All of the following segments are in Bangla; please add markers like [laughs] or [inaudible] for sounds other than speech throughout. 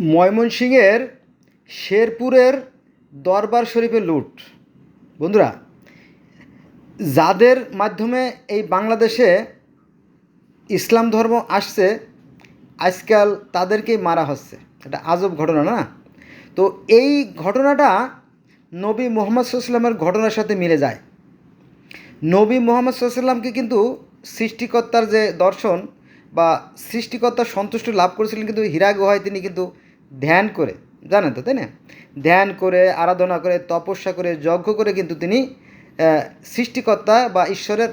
ময়মনসিংহের শেরপুরের দরবার শরীফে লুট। বন্ধুরা, যাদের মাধ্যমে এই বাংলাদেশে ইসলাম ধর্ম আসছে, আজকাল তাদেরকেই মারা হচ্ছে। এটা আজব ঘটনা না? তো এই ঘটনাটা নবী মোহাম্মদ সাল্লামের ঘটনার সাথে মিলে যায়। নবী মোহাম্মদ সাল্লামকে কিন্তু সৃষ্টিকর্তার যে দর্শন বা সৃষ্টিকর্তার সন্তুষ্ট লাভ করেছিলেন কিন্তু হীরা গুহায় তিনি কিন্তু ধ্যান করে, জানেন তো, তাই না? ধ্যান করে, আরাধনা করে, তপস্যা করে, যজ্ঞ করে কিন্তু তিনি সৃষ্টিকর্তা বা ঈশ্বরের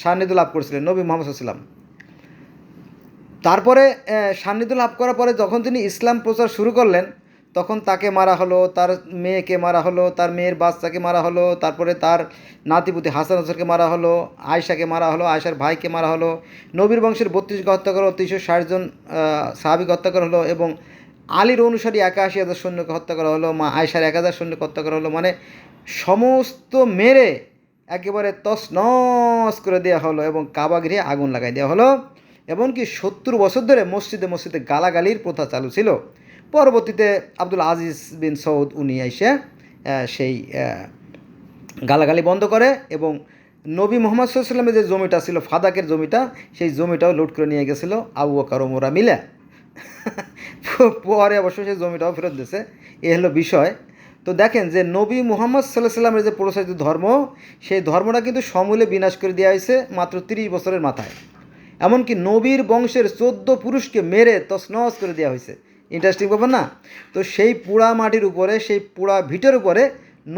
সান্নিধ্য লাভ করেছিলেন নবী মোহাম্মদ সাল্লাম তারপরে সান্নিধ্য লাভ করার পরে যখন তিনি ইসলাম প্রচার শুরু করলেন, তখন তাকে মারা হলো, তার মেয়েকে মারা হলো, তার মেয়ের বাচ্চাকে মারা হলো, তারপরে তার নাতিপুতি হাসান হোসেনকে মারা হলো আয়সাকে মারা হলো আয়সার ভাইকে মারা হলো, নবীর বংশের বত্রিশকে হত্যা করা হলো, তিনশো ষাট জন সাহাবিকে হত্যা করা হলো এবং আলীর অনুসারী একাশি হাজার সৈন্যকে হত্যা করা হলো, মা আয়সার এক হাজার সৈন্যকে হত্যা করা হলো মানে সমস্ত মেরে একেবারে তসনস করে দেওয়া হলো এবং কাবা গৃহে আগুন লাগাই দেওয়া হলো। এমনকি সত্তর বছর ধরে মসজিদে মসজিদে গালাগালির প্রথা চালু ছিল। পরবর্তীতে আব্দুল আজিজ বিন সৌদ, উনি এসে সেই গালাগালি বন্ধ করে এবং নবী মোহাম্মদ সাল্লামের যে জমিটা ছিল, ফাদাকের জমিটা, সেই জমিটাও লুট করে নিয়ে গেছিল আবু বকর ও মোরা মিলে। [laughs] পরে অবশ্য সেই জমিটাও ফেরত দিয়েছে। এ হলো বিষয়। তো দেখেন যে নবী মোহাম্মদ সাল্লাহ সাল্লামের যে প্রসারিত ধর্ম, সেই ধর্মটা কিন্তু সমূলে বিনাশ করে দেওয়া হয়েছে মাত্র তিরিশ বছরের মাথায়। এমনকি নবীর বংশের চোদ্দ পুরুষকে মেরে তসনস করে দেওয়া হয়েছে। ইন্টারেস্টিং ব্যাপার না? তো সেই পুড়া মাটির উপরে, সেই পুড়া ভিটের উপরে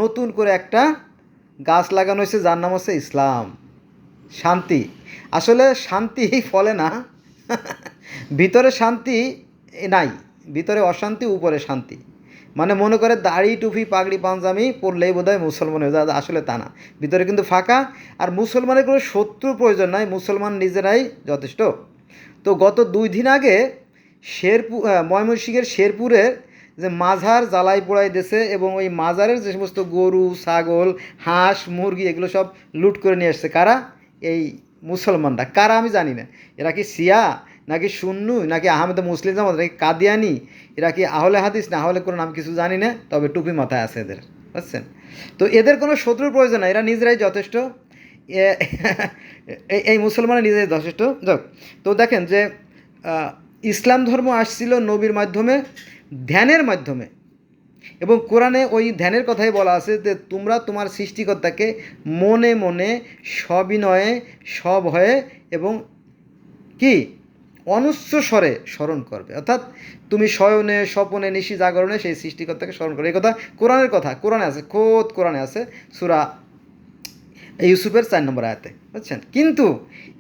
নতুন করে একটা গাছ লাগানো হয়েছে, যার নাম হচ্ছে ইসলাম। শান্তি। আসলে শান্তি ফলে না, ভিতরে শান্তি নাই। ভিতরে অশান্তি, উপরে শান্তি। মানে মনে করে দাড়ি, টুপি, পাগড়ি, পাঞ্জামি পরলেই বোধ হয় মুসলমান হয়ে যায়। আসলে তা না। ভিতরে কিন্তু ফাঁকা। আর মুসলমানের কোনো শত্রুর প্রয়োজন নাই। মুসলমান নিজেরাই যথেষ্ট। তো গত দুই দিন আগে শেরপুর ময়মনসিংহের শেরপুরের যে মাঝার জ্বালাই পোড়াই দেশে এবং ওই মাজারের যে সমস্ত গরু, ছাগল, হাঁস, মুরগি এগুলো সব লুট করে নিয়ে আসছে কারা? এই মুসলমানরা। কারা আমি জানি না। এরা কি সিয়া নাকি সুন্নু, নাকি আহমেদ মুসলিম জামাত, নাকি কাদিয়ানি? এরা কি আহলে হাদিস, না আহলে কোনো নাম কিছু জানি না, তবে টুপি মাথায় আছে এদের, বুঝছেন? তো এদের কোনো শত্রুর প্রয়োজন নাই, এরা নিজেরাই যথেষ্ট। এই মুসলমানের নিজেরাই যথেষ্ট। যাক, তো দেখেন যে ইসলাম ধর্ম আসছিল নবীর মাধ্যমে, ধ্যানের মাধ্যমে। এবং কোরআনে ওই ধ্যানের কথাই বলা আছে যে, তোমরা তোমার সৃষ্টিকর্তাকে মনে মনে সবিনয়ে, সব হয়ে এবং কি অনুচ্চ স্বরে স্মরণ করবে। অর্থাৎ তুমি শয়নে, স্বপনে, নিশি জাগরণে সেই সৃষ্টিকর্তাকে স্মরণ করবে। এই কথা কোরআনের কথা, কোরআনে আছে, খোদ কোরআনে আছে, সুরা ইউসুফের চার নম্বর আয়াতে, বুঝছেন? কিন্তু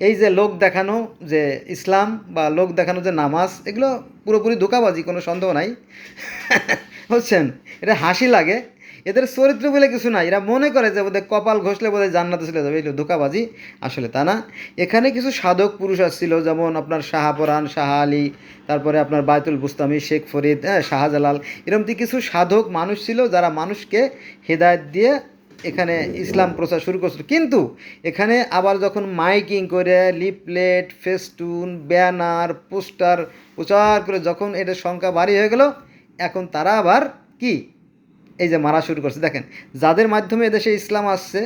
এই যে লোক দেখানো যে ইসলাম বা লোক দেখানো যে নামাজ, এগুলো পুরোপুরি ধোকাবাজি, কোনো সন্দেহ নাই, [laughs] বুঝছেন? এটা হাসি লাগে এদের চরিত্র বলে কিছু নাই। এরা মনে করে যে বোধহয় কপাল ঘষলে বোধহয় জান্নাতে চলে যাবে। এগুলো ধোকাবাজি, আসলে তা না। এখানে কিছু সাধক পুরুষ আসছিল, যেমন আপনার শাহাপরান শাহ আলী, তারপরে আপনার বায়তুল বুস্তামি, শেখ ফরিদ হ্যাঁ শাহজালাল এরকম কিছু সাধক মানুষ ছিল যারা মানুষকে হেদায়ত দিয়ে এখানে ইসলাম প্রচার শুরু করছিল। কিন্তু এখানে আবার যখন মাইকিং করে, লিফলেট, ফেস্টুন, ব্যানার, পোস্টার প্রচার করে যখন এটার সংখ্যা ভারী হয়ে গেল, এখন তারা আবার কি? এই যে মারা শুরু করছে। দেখেন, যাদের মাধ্যমে এদেশে ইসলাম আসছে,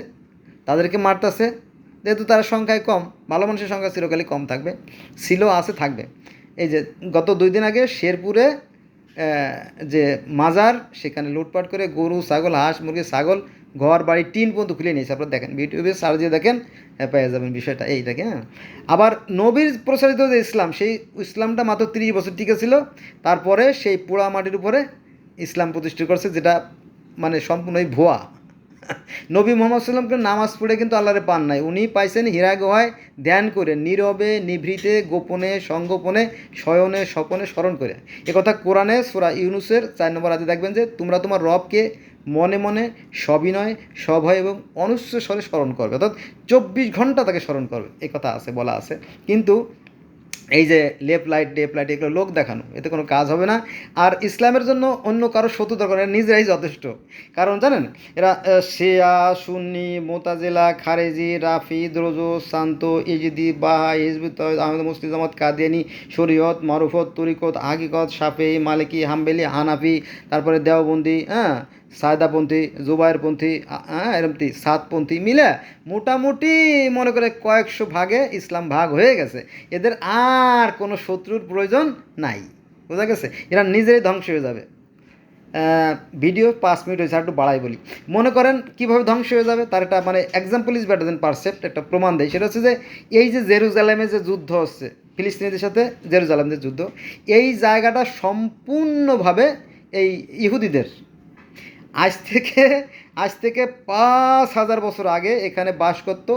তাদেরকে মারতেছে, যেহেতু তারা সংখ্যায় কম, ভালো মানুষের সংখ্যা চিরকালই কম থাকবে, ছিল, আছে, থাকবে। এই যে গত দুই দিন আগে শেরপুরে যে মাজার, সেখানে লুটপাট করে গরু, ছাগল, হাঁস, মুরগি, ছাগল, ঘর, বাড়ি, টিন পর্যন্ত খুলে নিয়েছে। আপনারা দেখেন ইউটিউবে সার্চ দিয়ে দেখেন পেয়ে যাবেন বিষয়টা। এই দেখেন হ্যাঁ। আবার নবীর প্রচারিত যে ইসলাম, সেই ইসলামটা মাত্র তিরিশ বছর টিকে ছিল। তারপরে সেই পোড়া মাটির উপরে ইসলাম প্রতিষ্ঠা করছে, যেটা মানে সম্পূর্ণই ভুয়া। নবী মোহাম্মদ সাল্লামকে নামাজ পড়ে কিন্তু আল্লাহরে পান নাই। উনি পাইছেন হীরা গুহায় ধ্যান করে, নীরবে, নিভৃতে, গোপনে, সংগোপনে, শয়নে, স্বপনে, স্মরণ করে। কথা কোরআনে সুরা ইউনুসের চার নম্বর আজে দেখবেন যে, তোমরা তোমার রবকে মনে মনে সবিনয়, সভয় এবং অনুচ্চ স্বরে স্মরণ করবে। অর্থাৎ চব্বিশ ঘণ্টা তাকে স্মরণ করবে। কথা আছে, বলা আছে। কিন্তু এই যে লেফট লাইট লেফট লাইট, এগুলো লোক দেখানো, এতে কোনো কাজ হবে না। আর ইসলামের জন্য অন্য কারও শত্রু দরকার এরা নিজেরাই যথেষ্ট। কারণ জানেন, এরা শিয়া, সুন্নি, মোতাজেলা, খারেজি, রাফি, দ্রোজ, শান্ত, ইজিদি বাহা ইজবুত আহমেদ, মুসলিম জামাত, কাদিয়ানি, শরীয়ত, মারুফত, তরিকত, হাকিকত সাফেই মালিকি, হাম্বেলি, হানাফি, তারপরে দেওবন্দি হ্যাঁ? সায়দাপন্থী, জুবাইরপন্থী, আ- হ্যাঁ এরমতি সাতপন্থী মিলে মোটামুটি মনে করে কয়েকশো ভাগে ইসলাম ভাগ হয়ে গেছে। এদের আর কোনো শত্রুর প্রয়োজন নাই। বোঝা গেছে? এরা নিজেরাই ধ্বংস হয়ে যাবে। ভিডিও পাঁচ মিনিট হয়েছে একটু বাড়াই বলি। মনে করেন কীভাবে ধ্বংস হয়ে যাবে? তার একটা মানে example is better than percept একটা প্রমাণ দেয় সেটা হচ্ছে যে এই যে জেরুজালেমে যে যুদ্ধ হচ্ছে, ফিলিস্তিনিদের সাথে জেরুজালেমের যুদ্ধ, এই জায়গাটা সম্পূর্ণভাবে এই ইহুদিদের আজ থেকে আজ থেকে পাঁচ হাজার বছর আগে এখানে বাস করত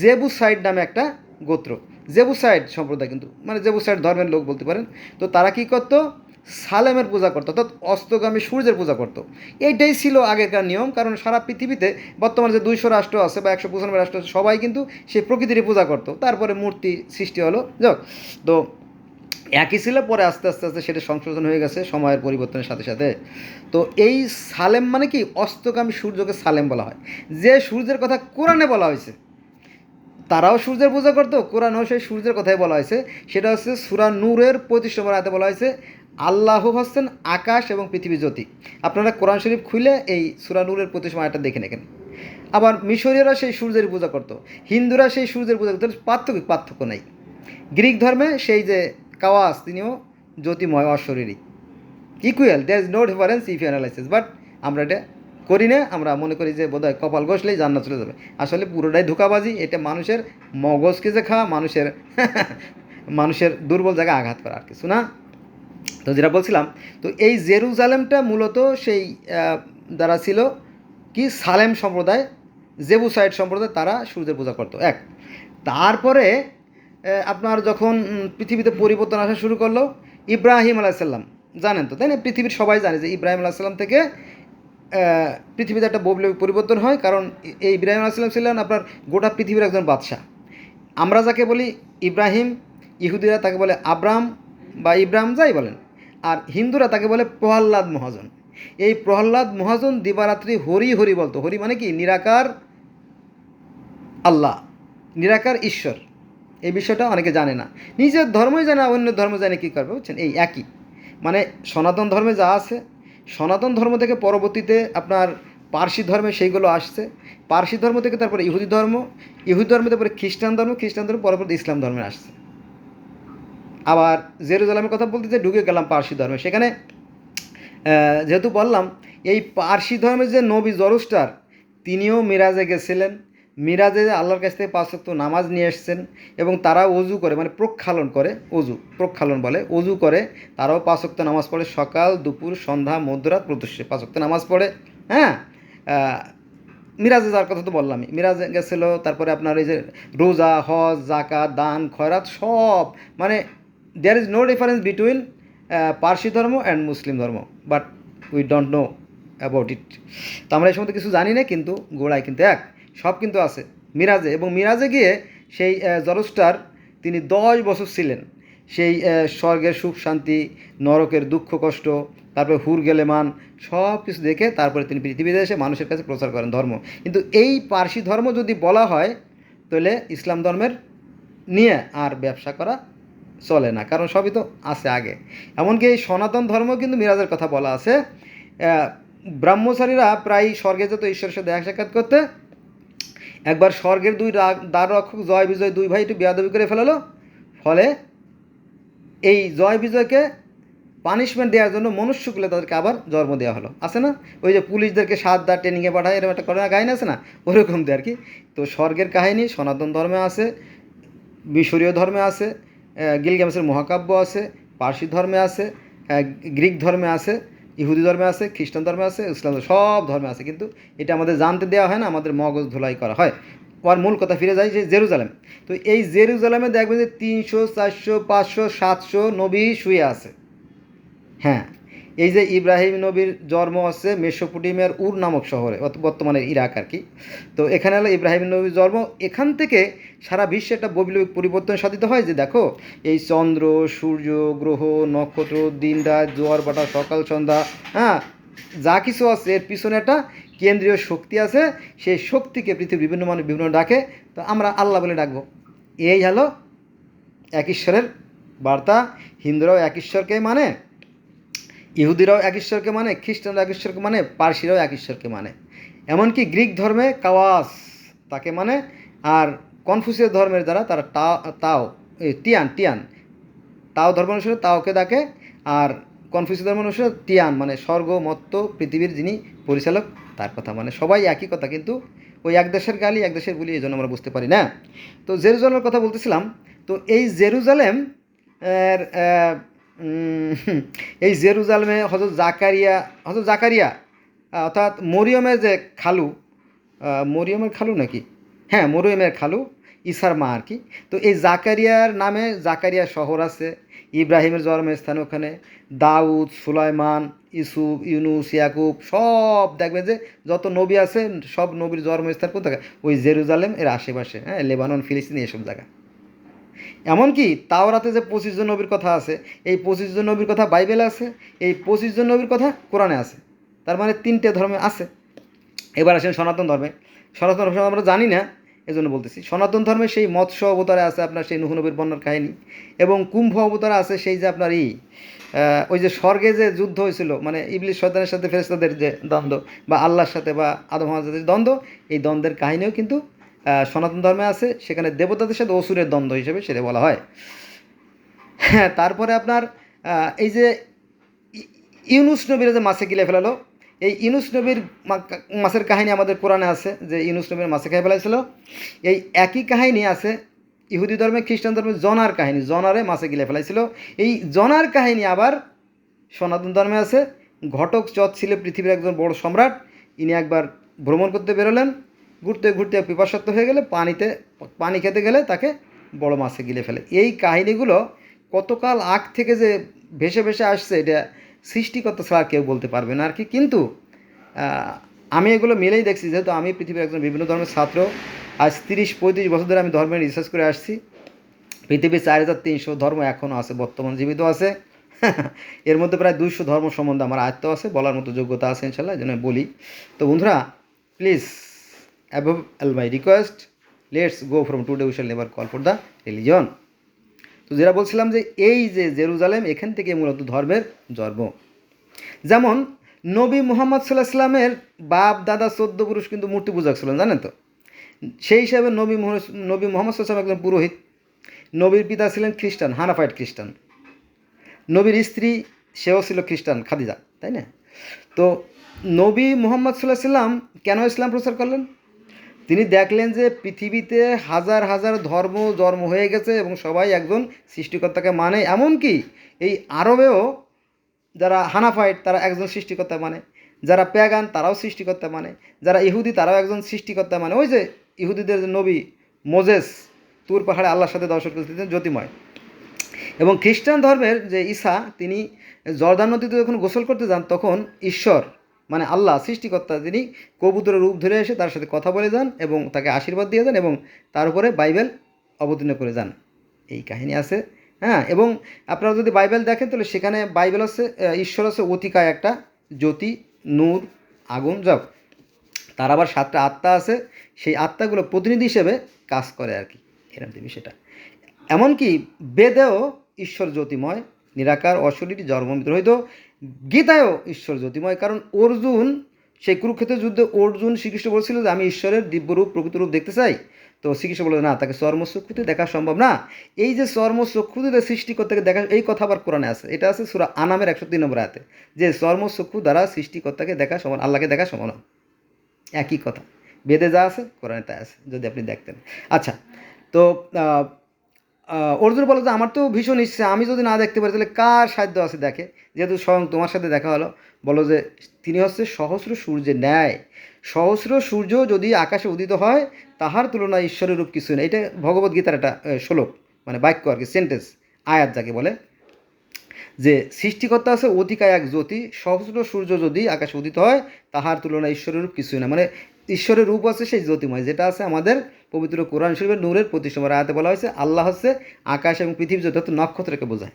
জেবুসাইড নামে একটা গোত্র। জেবুসাইড সম্প্রদায় কিন্তু মানে জেবুসাইড ধর্মের লোক বলতে পারেন। তো তারা কি করত? সালেমের পূজা করতো, অর্থাৎ অস্তগামী সূর্যের পূজা করতো। এইটাই ছিল আগেকার নিয়ম, কারণ সারা পৃথিবীতে বর্তমানে যে দুইশো রাষ্ট্র আছে বা একশো পঁচানব্বই রাষ্ট্র আছে, সবাই কিন্তু সেই প্রকৃতিরই পূজা করতো। তারপরে মূর্তি সৃষ্টি হলো। যাক তো একই ছিল পরে আস্তে আস্তে আস্তে সেটা সংশোধন হয়ে গেছে, সময়ের পরিবর্তনের সাথে সাথে। তো এই সালেম মানে কি? অস্তগামী সূর্যকে সালেম বলা হয়। যে সূর্যের কথা কোরআনে বলা হয়েছে, তারাও সূর্যের পূজা করতো, কোরআনেও সেই সূর্যের কথাই বলা হয়েছে। সেটা হচ্ছে সুরা নূরের পঁয়ত্রিশ নম্বর আয়তে বলা হয়েছে, আল্লাহ হচ্ছেন আকাশ এবং পৃথিবী জ্যোতি। আপনারা কোরআন শরীফ খুলে এই সুরা নূরের নম্বর আয়টা দেখে নেবেন। আবার মিশরীয়রা সেই সূর্যের পূজা করতো, হিন্দুরা সেই সূর্যের পূজা করতো পার্থক্য পার্থক্য নাই। গ্রিক ধর্মে সেই যে কাওয়াস, তিনিও জ্যোতিময়, অশরীরী। Equal there is no difference if analysis but আমরা এটা করি না, আমরা মনে করি যে বোধহয় কপাল ঘষলেই জান্নাত চলে যাবে। আসলে পুরোটাই ধোকাবাজি, এটা মানুষের মগজকে যে খাওয়া মানুষের [laughs] মানুষের দুর্বল জায়গায় আঘাত করা আর কিছু না। তো যেটা বলছিলাম, তো এই জেরুজালেমটা মূলত সেই যারা ছিল কি, সালেম সম্প্রদায়, জেবুসাইড সম্প্রদায়, তারা সূর্যের পূজা করতো। এক, তারপরে আপনার যখন পৃথিবীতে পরিবর্তন আসা শুরু করল, ইব্রাহিম আলাইসাল্লাম জানেন তো, তাই না? পৃথিবীর সবাই জানে যে ইব্রাহিম আলাইসাল্লাম থেকে পৃথিবীতে একটা বৈপ্লবিক পরিবর্তন হয়, কারণ এই ইব্রাহিম আলাইসাল্লাম ছিলেন আপনার গোটা পৃথিবীর একজন বাদশাহ। আমরা যাকে বলি ইব্রাহিম, ইহুদিরা তাকে বলে আব্রাম বা ইব্রাহিম, যাই বলেন। আর হিন্দুরা তাকে বলে প্রহ্লাদ মহাজন। এই প্রহ্লাদ মহাজন দিবারাত্রি হরি হরি বলতো। হরি মানে কি? নিরাকার আল্লাহ, নিরাকার ঈশ্বর। এই বিষয়টা অনেকে জানে না। নিজের ধর্মই জানে অন্য ধর্ম জানে কী করবে, বুঝছেন? এই একই। মানে সনাতন ধর্মে যা আছে, সনাতন ধর্ম থেকে পরবর্তীতে আপনার পার্সি ধর্মে সেইগুলো আসছে। পার্সি ধর্ম থেকে তারপরে ইহুদি ধর্ম ইহুদি ধর্ম তারপরে খ্রিস্টান ধর্ম খ্রিস্টান ধর্ম পরবর্তী ইসলাম ধর্মে আসছে। আবার জেরুজালামের কথা বলতে যে ঢুকে গেলাম পার্সি ধর্মে, সেখানে যেহেতু বললাম, এই পার্সি ধর্মের যে নবী জরুস্টার, তিনিও মিরাজে গেছিলেন। মিরাজে আল্লাহর কাছ থেকে পাঁচ ওয়াক্ত নামাজ নিয়ে এসছেন এবং তারা অজু করে মানে প্রক্ষালন করে অজু প্রক্ষালন বলে অজু করে, তারাও পাঁচ ওয়াক্ত নামাজ পড়ে সকাল, দুপুর, সন্ধ্যা, মধ্যরাত প্রদুষ্যে পাঁচ ওয়াক্ত নামাজ পড়ে হ্যাঁ? মিরাজে যার কথা তো বললামই। মিরাজে গেছিল, তারপরে আপনার এই যে রোজা, হজ জাকাত দান, খয়রাত সব মানে there is no difference between Parsi ধর্ম অ্যান্ড মুসলিম ধর্ম but we don't know about it তো আমরা এই সম্বন্ধে কিছু জানি না, কিন্তু গোড়ায় কিন্তু এক। সব কিন্তু আছে। মিরাজে। এবং মিরাজে গিয়ে সেই জরস্টার তিনি দশ বছর ছিলেন। সেই স্বর্গের সুখ, শান্তি, নরকের দুঃখ, কষ্ট, তারপরে হুর, গেলেমান, সব কিছু দেখে তারপরে তিনি পৃথিবীতে এসে মানুষের কাছে প্রচার করেন ধর্ম। কিন্তু এই পার্সি ধর্ম যদি বলা হয়, তাহলে ইসলাম ধর্মের নিয়ে আর ব্যবসা করা চলে না। কারণ সবই তো আছে আগে। এমনকি এই সনাতন ধর্ম কিন্তু মিরাজের কথা বলা আছে। ব্রাহ্মচারীরা প্রায় স্বর্গে যেত, ঈশ্বরের সাথে দেখা সাক্ষাৎ করতে একবার স্বর্গের দুই দ্বার রক্ষক জয় বিজয় দুই ভাই একটু বিয়াদবি করে ফেলালো। ফলে এই জয় বিজয়কে পানিশমেন্ট দেওয়ার জন্য মনুষ্যকুলে তাদেরকে আবার জন্ম দেওয়া হলো। আছে না? ওই যে পুলিশদেরকে সাত দা ট্রেনিংয়ে পাঠায়, এরকম একটা করোনা কাহিনী আছে না? ওরকম দিয়ে আর কি। তো স্বর্গের কাহিনী, সনাতন ধর্মে আছে, মিশরীয় ধর্মে আছে গিলগামেসের মহাকাব্য আছে, পার্সি ধর্মে আছে গ্রিক ধর্মে আছে ইহুদি ধর্মে আছে, খ্রিস্টান ধর্মে আছে, ইসলাম সব ধর্মে আছে। কিন্তু এটা আমাদের জানতে দেওয়া হয় না, আমাদের মগজ ধুলাই করা হয়। ওর মূল কথা ফিরে যায় যে জেরুজালেম। তো এই জেরুজালেমে দেখবেন যে তিনশো, চারশো, পাঁচশো, সাতশো নবী শুয়ে আছে। হ্যাঁ এই যে ইব্রাহিম নবীর জন্ম হচ্ছে মেসোপুটিমিয়ার উর নামক শহরে, বর্তমানে ইরাক আর কি। তো এখানে হলো ইব্রাহিম নবীর জন্ম। এখান থেকে সারা বিশ্বে একটা বৈপ্লবিক পরিবর্তন সাধিত হয় যে দেখো, এই চন্দ্র, সূর্য, গ্রহ, নক্ষত্র, দিন, রাত, জোয়ার বাটা সকাল, সন্ধ্যা হ্যাঁ যা কিছু আছে, এর পিছনে একটা কেন্দ্রীয় শক্তি আছে, সেই শক্তিকে পৃথিবীর বিভিন্ন মানুষ বিভিন্ন ডাকে, তো আমরা আল্লাহ বলে ডাকবো। এই হলো এক ঈশ্বরের বার্তা। হিন্দুরাও এক ঈশ্বরকে মানে ইহুদিরাও এক ঈশ্বরকে মানে খ্রিস্টানরা এক ঈশ্বরকে মানে পার্সিরাও এক ঈশ্বরকে মানে। এমনকি গ্রিক ধর্মে কাওয়াস তাকে মানে আর কনফুসিয়াস ধর্মের দ্বারা তারা তাও, এই টিয়ান টিয়ান তাও ধর্ম অনুসারে তাওকে ডাকে, আর কনফিউসিয়াস ধর্ম অনুসারে টিয়ান মানে স্বর্গ, মত্ত, পৃথিবীর যিনি পরিচালক, তার কথা। মানে সবাই একই কথা, কিন্তু ওই এক দেশের গালি, এক দেশের বলি এই জন্য আমরা বুঝতে পারি না। তো জেরুজালেমের কথা বলতেছিলাম, তো এই জেরুজালেম এই জেরুজালেমে হজরত জাকারিয়া হজরত জাকারিয়া অর্থাৎ মরিয়মের যে খালু মরিয়মের খালু নাকি? হ্যাঁ মরিয়মের খালু ইসার মা আর কি। তো এই জাকারিয়ার নামে জাকারিয়া শহর আছে, ইব্রাহিমের জন্মস্থান ওখানে। দাউদ, সুলাইমান, ইসুফ, ইউনুস, ইয়াকুব সব দেখবে যে যত নবী আছে, সব নবীর জন্মস্থান কোথায়? ওই জেরুজালেম এর আশেপাশে হ্যাঁ লেবানন, ফিলিস্তিন এসব জায়গা। এমনকি তাওরাতে যে পঁচিশ জন নবীর কথা আছে, এই পঁচিশ জন নবীর কথা বাইবেলে আছে, এই পঁচিশ জন নবীর কথা কোরআনে আছে। তার মানে তিনটে ধর্মে আছে। এবার আসেন সনাতন ধর্মে। সনাতন ধর্ম আমরা জানি না এজন্য বলতেছি। সনাতন ধর্মে সেই মৎস্য অবতারে আছে আপনার সেই নুহ নবীর বন্যার কাহিনী এবং কুম্ভ অবতারে আছে সেই যে আপনার ই ওই যে স্বর্গে যে যুদ্ধ হয়েছিল মানে ইবলিশ শয়তানের সাথে ফেরেস্তাদের যে দ্বন্দ্ব বা আল্লাহর সাথে বা আদম হাজাদের দ্বন্দ্ব, এই দ্বন্দ্বের কাহিনীও কিন্তু সনাতন ধর্মে আছে। সেখানে দেবতাদের সাথে অসুরের দ্বন্দ্ব হিসেবে সেটা বলা হয়। হ্যাঁ তারপরে আপনার এই যে ইউনুস নবীর যে মাছে গিলে ফেলালো এই ইউনুস নবীর মা- মাছের কাহিনী আমাদের কোরআনে আছে, যে ইউনুস নবীর মাছে খেয়ে ফেলাইছিল। এই একই কাহিনী আছে ইহুদি ধর্মে, খ্রিস্টান ধর্মে, জনার কাহিনী, জনারে মাছে গিলে ফেলাইছিল। এই জনার কাহিনী আবার সনাতন ধর্মে আছে। ঘটক চত ছিল পৃথিবীর একজন বড় সম্রাট, ইনি একবার ভ্রমণ করতে বেরোলেন। ঘুরতে ঘুরতে পিপাসত্ব হয়ে গেলে পানিতে, পানি খেতে গেলে তাকে বড় মাছে গিলে ফেলে। এই কাহিনীগুলো কতকাল আগ থেকে যে ভেসে ভেসে আসছে, এটা সৃষ্টিকর্তা ছাড়া কেউ বলতে পারবে না আর কি। কিন্তু আমি এগুলো মিলেই দেখছি, যেহেতু আমি পৃথিবীর একজন বিভিন্ন ধর্মের ছাত্র, আজ তিরিশ, পঁয়ত্রিশ বছর ধরে আমি ধর্মের রিসার্চ করে আসছি। পৃথিবীর চার হাজার তিনশো ধর্ম এখনও আছে, বর্তমান জীবিত আছে। [laughs] এর মধ্যে প্রায় দুইশো ধর্ম সম্বন্ধে আমার আয়ত্ত আছে, বলার মতো যোগ্যতা আছে ইনশাল্লাহ আমি বলি। তো বন্ধুরা please above all my request let's go from today we shall never call for the religion তো যেটা বলছিলাম যে এই যে জেরুজালেম, এখান থেকে মূলত ধর্মের জন্ম। যেমন নবী মুহাম্মদ সাল্লাহ সাল্লামের বাপ, দাদা, চোদ্দ পুরুষ কিন্তু মূর্তি পূজক ছিলেন, জানেন তো? সেই হিসাবে নবী নবী মোহাম্মদ সাল্লাম একজন পুরোহিত। নবীর পিতা ছিলেন খ্রিস্টান, হানাফাইট খ্রিস্টান। নবীর স্ত্রী, সেও ছিল খ্রিস্টান, খাদিজা, তাই না? তো নবী মোহাম্মদ সাল্লাহ সাল্লাম কেন ইসলাম প্রচার করলেন? তিনি দেখলেন যে পৃথিবীতে হাজার হাজার ধর্ম জন্ম হয়ে গেছে এবং সবাই একজন সৃষ্টিকর্তাকে মানে। এমনকি এই আরবেও যারা হানাফাইট, তারা একজন সৃষ্টিকর্তা মানে। যারা প্যাগান, তারাও সৃষ্টিকর্তা মানে। যারা ইহুদি, তারাও একজন সৃষ্টিকর্তা মানে। ওই যে ইহুদিদের যে নবী মোজেস, তুর পাহাড়ে আল্লাহর সাথে দর্শন করতেছেন জ্যোতিময়। এবং খ্রিস্টান ধর্মের যে ঈসা, তিনি জর্দান নদীতে যখন গোসল করতে যান, তখন ঈশ্বর মানে আল্লাহ সৃষ্টিকর্তা যিনি কবুতরের রূপ ধরে এসে তার সাথে কথা বলে যান এবং তাকে আশীর্বাদ দিয়ে যান এবং তার উপরে বাইবেল অবতীর্ণ করে যান। এই কাহিনী আছে। হ্যাঁ এবং আপনারা যদি বাইবেল দেখেন তাহলে সেখানে বাইবেল আহ, ঈশ্বর আছে অতিকায় একটা জ্যোতি নূর আগুন যাও তার আবার সাতটা আত্মা আছে। সেই আত্মাগুলো প্রতিনিধি হিসেবে কাজ করে আর কি। এরকম বিষয়টা। এমনকি বেদেও ঈশ্বর জ্যোতিময় নিরাকার, অশরীর জন্মবিদ্রোহিত গীতায়ও ঈশ্বর জ্যোতিময়। কারণ অর্জুন, সেই কুরুক্ষেত্রের যুদ্ধে অর্জুন শ্রীকৃষ্ণ বলছিল যে, আমি ঈশ্বরের দিব্যরূপ, প্রকৃত রূপ দেখতে চাই। তো শ্রীকৃষ্ণ বলে না, তাকে চর্মচক্ষুতে দেখা সম্ভব না। এই যে চর্মচক্ষুতে সৃষ্টিকর্তাকে দেখা, এই কথা আবার কোরআনে আছে। এটা আছে সুরা আনামের একশো তিন নম্বর আয়াতে। যে চর্মচক্ষু দ্বারা সৃষ্টিকর্তাকে দেখা সমান, আল্লাহকে দেখা সমান একই কথা। বেদে যা আছে, কোরআনে তাই আছে, যদি আপনি দেখতেন। আচ্ছা তো অর্জুন বলো যে আমার তো ভীষণ ইচ্ছে, আমি যদি না দেখতে পারি তাহলে কার সাধ্য আছে দেখে? যেহেতু স্বয়ং তোমার সাথে দেখা হলো, বলো যে তিনি হচ্ছে সহস্র সূর্যের ন্যায়। সহস্র সূর্য যদি আকাশে উদিত হয়, তাহার তুলনায় ঈশ্বরের রূপ কিছু নেই। এটা ভগবদ্গীতার একটা শ্লোক মানে বাক্য আর কি সেন্টেন্স আয়াত যাকে বলে। যে সৃষ্টিকর্তা আছে অতিকায় এক জ্যোতি, সহস্র সূর্য যদি আকাশে উদিত হয়, তাহার তুলনায় ঈশ্বরের রূপ কিছুই না। মানে ঈশ্বরের রূপ আছে সেই জ্যোতিময়, যেটা আছে আমাদের পবিত্র কোরআন শরীফের নূরের প্রতিসময় আয়াতে বলা হয়েছে, আল্লাহ হচ্ছে আকাশ এবং পৃথিবী যত নক্ষত্রকে বোঝায়।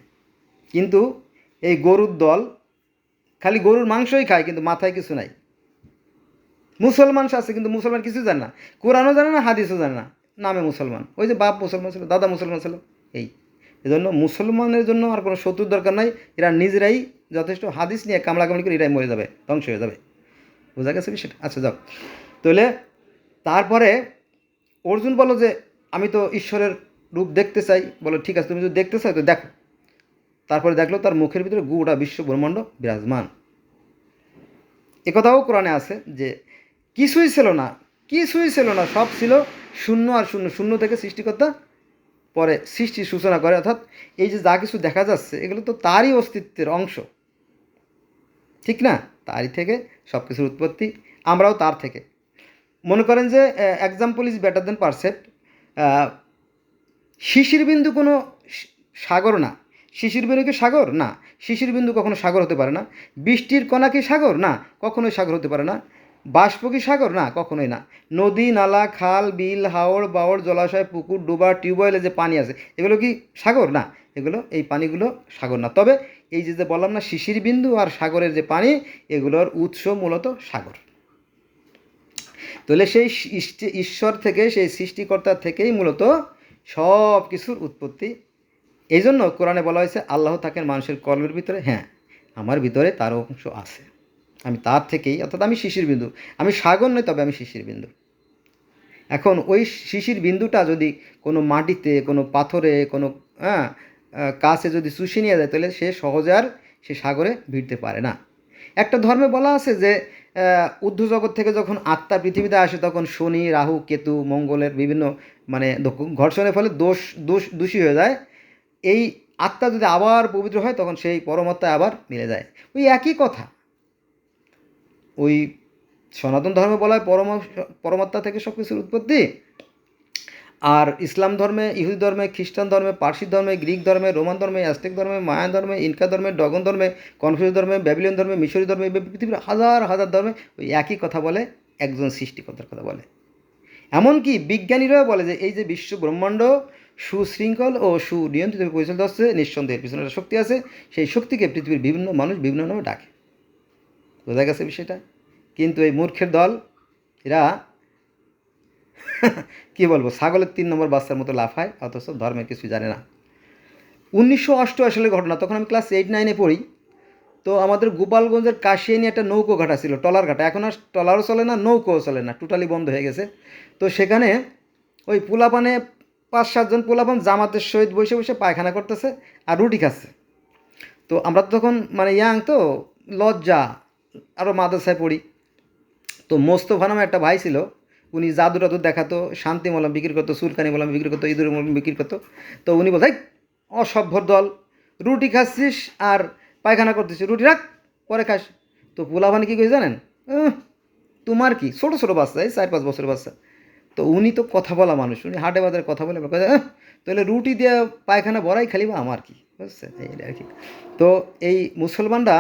কিন্তু এই গরুর দল খালি গরুর মাংসই খায়, কিন্তু মাথায় কিছু নাই। মুসলমান আছে, কিন্তু মুসলমান কিছু জানে না। কোরআনও জানে না, হাদিসও জানে না। নামে মুসলমান। ওই যে বাপ মুসলমান ছিল, দাদা মুসলমান ছিল, এই। এজন্য মুসলমানের জন্য আর কোনো শত্রুর দরকার নাই। এরা নিজেরাই যথেষ্ট হাদিস নিয়ে কামড়াকামড়ি করে এরাই মরে যাবে, ধ্বংস হয়ে যাবে। বোঝা গেছে বিষয়টা? আচ্ছা যাও তাহলে তারপরে অর্জুন বলো যে, আমি তো ঈশ্বরের রূপ দেখতে চাই। বলো ঠিক আছে, তুমি যদি দেখতে চাই তো দেখো। তারপরে দেখল তার মুখের ভিতরে গোটা বিশ্ব ব্রহ্মাণ্ড বিরাজমান। একথাও কোরআনে আছে যে, কিছুই ছিল না, কিছুই ছিল না, সব ছিল শূন্য আর শূন্য শূন্য থেকে সৃষ্টিকর্তা পরে সৃষ্টির সূচনা করে। অর্থাৎ এই যে যা কিছু দেখা যাচ্ছে, এগুলো তো তারই অস্তিত্বের অংশ। ঠিক না? তারই থেকে সব কিছুর উৎপত্তি, আমরাও তার থেকে। মনে করেন যে example is better than percept শিশির বিন্দু কোনো সাগর না। শিশির বিন্দু কি সাগর? না। শিশির বিন্দু কখনো সাগর হতে পারে না। বৃষ্টির কণা কি সাগর? না। কখনোই সাগর হতে পারে না। বাষ্প কি সাগর? না, কখনোই না। নদী, নালা, খাল, বিল হাওড় বাওড় জলাশয়, পুকুর, ডোবা টিউবওয়েলে যে পানি আছে, এগুলো কি সাগর? না। এগুলো, এই পানিগুলো সাগর না। তবে এই যে যে বললাম না, শিশির বিন্দু আর সাগরের যে পানি, এগুলোর উৎস মূলত সাগর। তাহলে সেই ঈশ্বর থেকে, সেই সৃষ্টিকর্তা থেকেই মূলত সব কিছুর উৎপত্তি। এই জন্য কোরআনে বলা হয়েছে, আল্লাহ থাকেন মানুষের কর্মের ভিতরে। হ্যাঁ আমার ভিতরে তার অংশ আছে। আমি তার থেকেই, অর্থাৎ আমি শিশির বিন্দু আমি সাগর নই, তবে আমি শিশির বিন্দু এখন ওই শিশির বিন্দুটা যদি কোনো মাটিতে, কোনো পাথরে, কোনো হ্যাঁ কাছে যদি চুষে নিয়ে যায়, তাহলে সে সহজে আর সে সাগরে ভিড়তে পারে না। একটা ধর্মে বলা আছে যে জগৎ থেকে যখন আত্মা পৃথিবীতে আসে, তখন শনি, রাহু, কেতু, মঙ্গলের বিভিন্ন মানে ঘর্ষণের ফলে দোষ দোষ দোষী হয়ে যায়। এই আত্মা যদি আবার পবিত্র হয়, তখন সেই পরমাত্মায় আবার মিলে যায়। ওই একই কথা। ওই সনাতন ধর্মে বলা হয় পরম, পরমাত্মা থেকে সব কিছুর উৎপত্তি। আর ইসলাম ধর্মে, ইহুদি ধর্মে, খ্রিস্টান ধর্মে, পার্সি ধর্মে, গ্রিক ধর্মে, রোমান ধর্মে অ্যাস্টেক ধর্মে মায়ান ধর্মে, ইনকা ধর্মে, ডগন ধর্মে, কনফিউজ ধর্মে ব্যাবিলিয়ন ধর্মে, মিশরি ধর্মে পৃথিবীর হাজার হাজার ধর্মে ওই একই কথা বলে, একজন সৃষ্টিকর্তার কথা বলে। এমনকি বিজ্ঞানীরাও বলে যে, এই যে বিশ্ব ব্রহ্মাণ্ড সুশৃঙ্খল ও সুনিয়ন্ত্রিত পরিচালিত হচ্ছে নিঃসন্দেহের পিছনে একটা শক্তি আছে, সেই শক্তিকে পৃথিবীর বিভিন্ন মানুষ বিভিন্ন নামে ডাকে। বোঝা গেছে বিষয়টা? কিন্তু এই মূর্খের দল, এরা [laughs] কি বলব, ছাগলের তিন নম্বর বাচ্চার মতো লাফায় অথচ ধর্মের কিছু জানে না। উনিশশো অষ্টআশি সালের ঘটনা, তখন আমি ক্লাস এইট নাইনে পড়ি। তো আমাদের গোপালগঞ্জের কাশিয়ে নিয়ে একটা নৌকো ঘাটা ছিল, টলার ঘাটা। এখন আর টলারও চলে না, নৌকোও চলে না টোটালি বন্ধ হয়ে গেছে। তো সেখানে ওই পোলাপানে পাঁচ সাতজন পোলাপান জামাতের সহিত বসে বসে পায়খানা করতেছে আর রুটি খাচ্ছে। তো আমরা তখন মানে ইয়াং তো, লজ্জা আরও মাদ্রাসায় পড়ি। তো মোস্তফা নামে একটা ভাই ছিল উনি জাদু টাদু দেখাতো, শান্তি মলম বিক্রি করতো সুলকানি মলম বিক্রি করতো, ইঁদুর মলম বিক্রি করতো। তো উনি বলতে অসভ্যর দল, রুটি খাচ্ছিস আর পায়খানা করতেছিস, রুটি রাখ, পরে খাস। তো পোলাভানি কী করে জানেন? তোমার কি? ছোটো ছোটো বাচ্চা, এই চার, পাঁচ বছরের বাচ্চা। তো উনি তো কথা বলা মানুষ, উনি হাটে বাজারে কথা বলে তাহলে রুটি দিয়ে পায়খানা ভরাই খালি বা আমার কি? বুঝছে এই আর কি। তো এই মুসলমানরা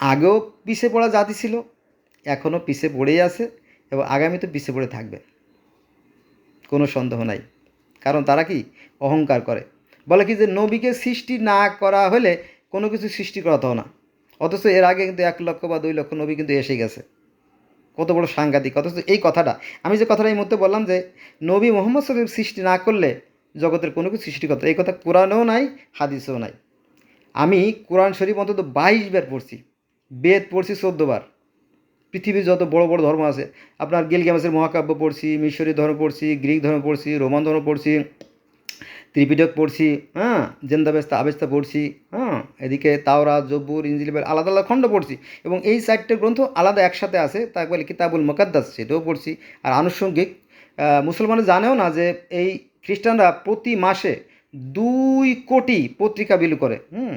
আগেও পিছে পড়া জাতি ছিল এখনও পিছে পড়েই আছে এবং আগামীতে পিছে পড়ে থাকবে। কোনো সন্দেহ নাই। কারণ তারা কি? অহংকার করে। বলে কি যে নবীকে সৃষ্টি না করা হলে কোনো কিছু সৃষ্টি করা হতো না। অথচ এর আগে কিন্তু এক লক্ষ বা দুই লক্ষ নবী কিন্তু এসে গেছে। কত বড় সাংঘাতিক। অথচ এই কথাটা, আমি যে কথাটা এই মুহূর্তে বললাম যে নবী মোহাম্মদ সাল্লাম সৃষ্টি না করলে জগতের কোনো কিছু সৃষ্টি করতো এই কথা কোরআনেও নাই, হাদিসেও নাই। আমি কোরআন শরীফ অন্তত বাইশ বার পড়ছি। বেদ পড়ছি চোদ্দ বার। পৃথিবীর যত বড় বড় ধর্ম আছে, আপনার গিলগ্যামাসের মহাকাব্য পড়ছি মিশরী ধর্ম পড়ছি, গ্রিক ধর্ম পড়ছি, রোমান ধর্ম পড়ছি, ত্রিপিটক পড়ছি হ্যাঁ জেন্দাবেস্তা আবেস্তা পড়ছি হ্যাঁ এদিকে তাওরা জব্বুর ইঞ্জিলিবেল আলাদা আলাদা খণ্ড পড়ছি এবং এই চারটে গ্রন্থ আলাদা একসাথে আছে তাকে বলে কিতাবুল মোকাদ্দাস সেটাও পড়ছি। আর আনুষঙ্গিক মুসলমানরা জানেও না যে এই খ্রিস্টানরা প্রতি মাসে দুই কোটি পত্রিকা বিলি করে, হুম,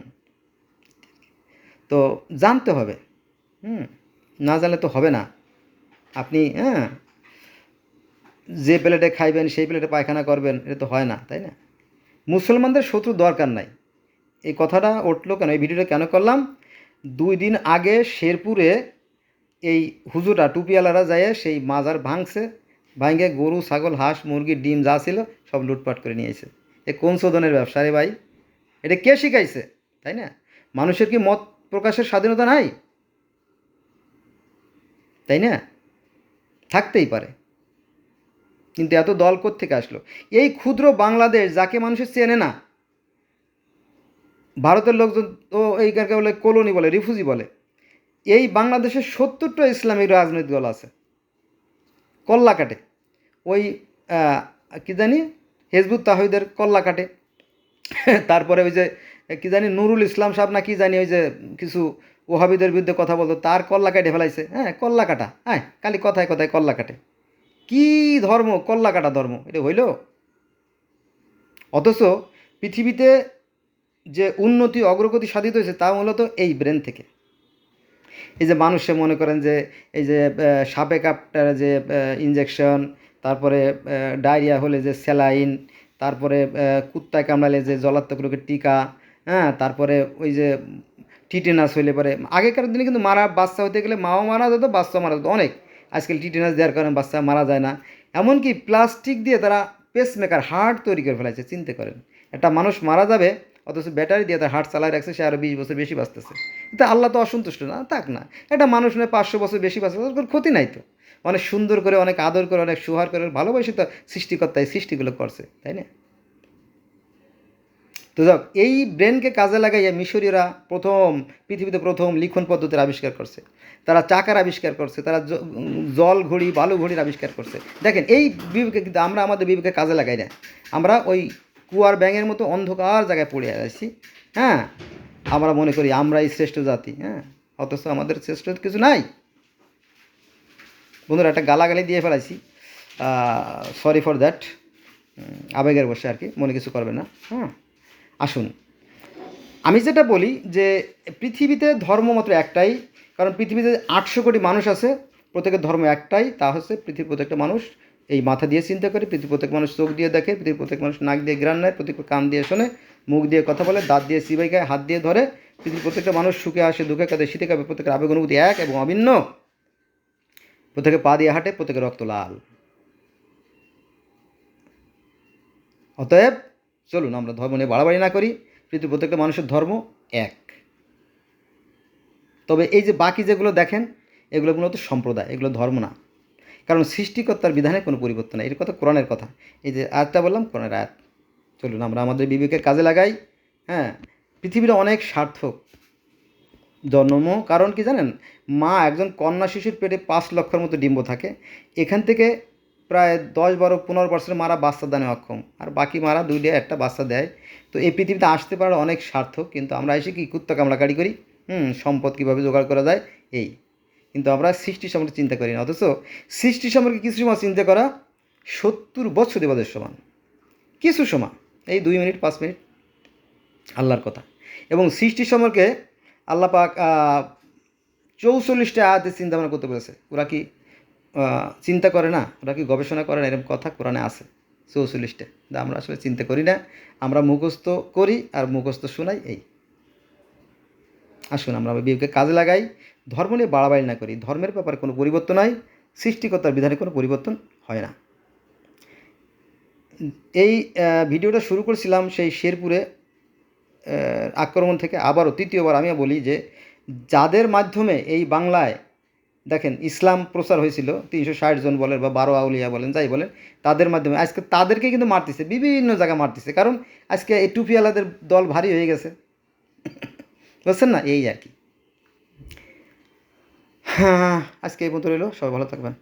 তো জানতে হবে, হুম। না জানলে তো হবে না। আপনি হ্যাঁ যে প্লেটে খাইবেন, সেই প্লেটে পায়খানা করবেন, এটা তো হয় না, তাই না? মুসলমানদের শত্রু দরকার নাই। এই কথাটা উঠল কেন? এই ভিডিওটা কেন করলাম? দুই দিন আগে শেরপুরে এই হুজুরা, টুপিওয়ালারা যায় সেই মাজার ভাঙছে ভাঙে গরু, ছাগল, হাঁস, মুরগি, ডিম যা ছিল সব লুটপাট করে নিয়েছে এ কোন শোধনের ব্যবসা রে ভাই? এটা কে শিখাইছে, তাই না? মানুষের কি মত প্রকাশের স্বাধীনতা নাই? তাই না? থাকতেই পারে। কিন্তু এত দল থেকে আসলো? এই ক্ষুদ্র বাংলাদেশ যাকে মানুষের চেনে না, ভারতের লোকজন তো এইখানকে বলে কলোনি বলে রিফুজি বলে। এই বাংলাদেশের সত্তরটা ইসলামিক রাজনৈতিক দল আছে। কল্লা কাটে ওই কি জানি? হেজবুত তাহিদের কল্লা কাটে তারপরে ওই যে, কি জানি, নুরুল ইসলাম সাহেব না কি জানি ওই যে কিছু ওহাবিদের বিরুদ্ধে কথা বলতো, তার কল্লা কাটে ফেলাইছে। হ্যাঁ কল্লা কাটা। হ্যাঁ খালি কথায় কথায় কল্লা কাটে। কি ধর্ম? কল্লা কাটা ধর্ম। এটা হইল? অথচ পৃথিবীতে যে উন্নতি, অগ্রগতি সাধিত হয়েছে তা মূলত এই ব্রেন থেকে। এই যে মানুষে মনে করেন যে, এই যে সাপে কাপটার যে ইঞ্জেকশন তারপরে ডায়রিয়া হলে যে স্যালাইন, তারপরে কুত্তায় কামড়ালে যে জলাত্মক রোগের টিকা হ্যাঁ তারপরে ওই যে টিটেনাস হইলে পরে। আগেকার দিনে কিন্তু মারা বাচ্চা হতে গেলে মাও মারা যেত বাচ্চা মারা যেত। অনেক। আজকাল টিটেনাস দেওয়ার কারণে বাচ্চা মারা যায় না। এমনকি প্লাস্টিক দিয়ে তারা পেসমেকার হার্ট তৈরি করে ফেলাইছে, চিন্তা করেন। একটা মানুষ মারা যাবে, অথচ ব্যাটারি দিয়ে তার হার্ট চালায় রাখছে, সে আরও বিশ বছর বেশি বাঁচতেছে। তা আল্লাহ তো অসন্তুষ্ট না, থাক না। একটা মানুষ নয় পাঁচশো বছর বেশি ওর কোনো ক্ষতি নাই তো। অনেক সুন্দর করে, অনেক আদর করে, অনেক সুহার করে ভালোবাসে তো সৃষ্টিকর্তা এই সৃষ্টিগুলো করছে, তাই না? তো যাক, এই ব্রেনকে কাজে লাগাইয়া মিশরীয়রা প্রথম, পৃথিবীতে প্রথম লিখন পদ্ধতির আবিষ্কার করছে। তারা চাকার আবিষ্কার করছে, তারা জল ঘড়ি, বালু ঘড়ির আবিষ্কার করছে। দেখেন, এই বিবেকে কিন্তু আমরা আমাদের বিবেকে কাজে লাগাই না। আমরা ওই কুয়ার ব্যাঙের মতো অন্ধকার জায়গায় পড়ে আছি হ্যাঁ? আমরা মনে করি আমরাই শ্রেষ্ঠ জাতি হ্যাঁ? অথচ আমাদের শ্রেষ্ঠ কিছু নাই। বন্ধুরা, একটা গালাগালি দিয়ে ফেলাইছি। সরি ফর দ্যাট আবেগের বসে আর কি, মনে কিছু করবে না হ্যাঁ? আসুন। আমি যেটা বলি যে পৃথিবীতে ধর্ম মাত্র একটাই, কারণ পৃথিবীতে আটশো কোটি মানুষ আছে, প্রত্যেকের ধর্ম একটাই, তা হচ্ছে পৃথিবীর প্রত্যেকটা মানুষ এই মাথা দিয়ে চিন্তা করে, পৃথিবীর প্রত্যেক মানুষ চোখ দিয়ে দেখে, পৃথিবীর প্রত্যেক মানুষ নাক দিয়ে গ্রান নেয়, প্রত্যেক কান দিয়ে শোনে, মুখ দিয়ে কথা বলে, দাঁত দিয়ে সিবাই খায় হাত দিয়ে ধরে, পৃথিবীর প্রত্যেকটা মানুষ সুখে আসে, দুঃখে কাঁদে, শীতে কাঁপে প্রত্যেকের আবেগ অনুভূতি এক এবং অভিন্ন। প্রত্যেকে পা দিয়ে হাঁটে, প্রত্যেকের রক্ত লাল। অতএব চলুন, আমরা ধর্ম নিয়ে বাড়াবাড়ি না করি, পৃথিবীর প্রত্যেকটা মানুষের ধর্ম এক। তবে এই যে বাকি যেগুলো দেখেন, এগুলো মূলত সম্প্রদায়, এগুলো ধর্ম না। কারণ সৃষ্টিকর্তার বিধানে কোনো পরিবর্তন নেই এর কথা কোরআনের কথা। এই যে আয়াতটা বললাম, কোরআনের আয়াত। চলুন, আমরা আমাদের বিবেকের কাজে লাগাই হ্যাঁ? পৃথিবীর অনেক সার্থক। জন্ম, কারণ কি জানেন? মা একজন কন্যা শিশুর পেটে পাঁচ লক্ষের মতো ডিম্ব থাকে। এখান থেকে প্রায় দশ বারো পনেরো পার্সেন্ট মারা বাচ্চা দানে অক্ষম। আর বাকি মারা দুই দুইটা একটা বাচ্চা দেয়। তো এই পৃথিবীতে আসতে পারা অনেক সার্থক কিন্তু আমরা এসে কি কুত্তা কামড়াকাড়ি করি? হুম সম্পদ কীভাবে জোগাড় করা যায়? এই। কিন্তু আমরা সৃষ্টি সম্পর্কে চিন্তা করি না। অথচ সৃষ্টি সম্পর্কে কিছু সময় চিন্তা করা সত্তর বছর দেবাদের সমান। কিছু সময় এই দুই মিনিট পাঁচ মিনিট আল্লাহর কথা। এবং সৃষ্টি সম্পর্কে আল্লাহ পাক আহ, চৌচল্লিশটা আয়াতে চিন্তা ভাবনা করতে পেরেছে ওরা কি চিন্তা করে না। ওরা কি গবেষণা করে না? এরকম কথা কোরআনে আছে। চৌচল্লিশটা। কিন্তু আমরা আসলে চিন্তা করি না। আমরা মুখস্থ করি আর মুখস্থ শোনাই এই। আসুন, আমরা বিবেকে কাজে লাগাই। ধর্ম নিয়ে বাড়াবাড়ি না করি। ধর্মের ব্যাপারে কোনো পরিবর্তন হয়। সৃষ্টিকর্তার বিধানে কোনো পরিবর্তন হয় না। এই ভিডিওটা শুরু করেছিলাম সেই শেরপুরে আক্রমণ থেকে আবারও তৃতীয়বার। আমিও বলি যে, যাদের মাধ্যমে এই বাংলায় দেখেন, ইসলাম প্রচার হয়েছিল, তিনশো ষাট জন বলেন বা বারো আউলিয়া বলেন, যাই বলেন, তাদের মাধ্যমে। আজকে তাদেরকে কিন্তু মারতেছে, বিভিন্ন জায়গায় মারতেছে। কারণ আজকে এই টুপিওয়ালাদের দল ভারী হয়ে গেছে। বুঝছেন না? এই আর কি। হ্যাঁ আজকে এই মতো রইল। সবাই ভালো থাকবেন।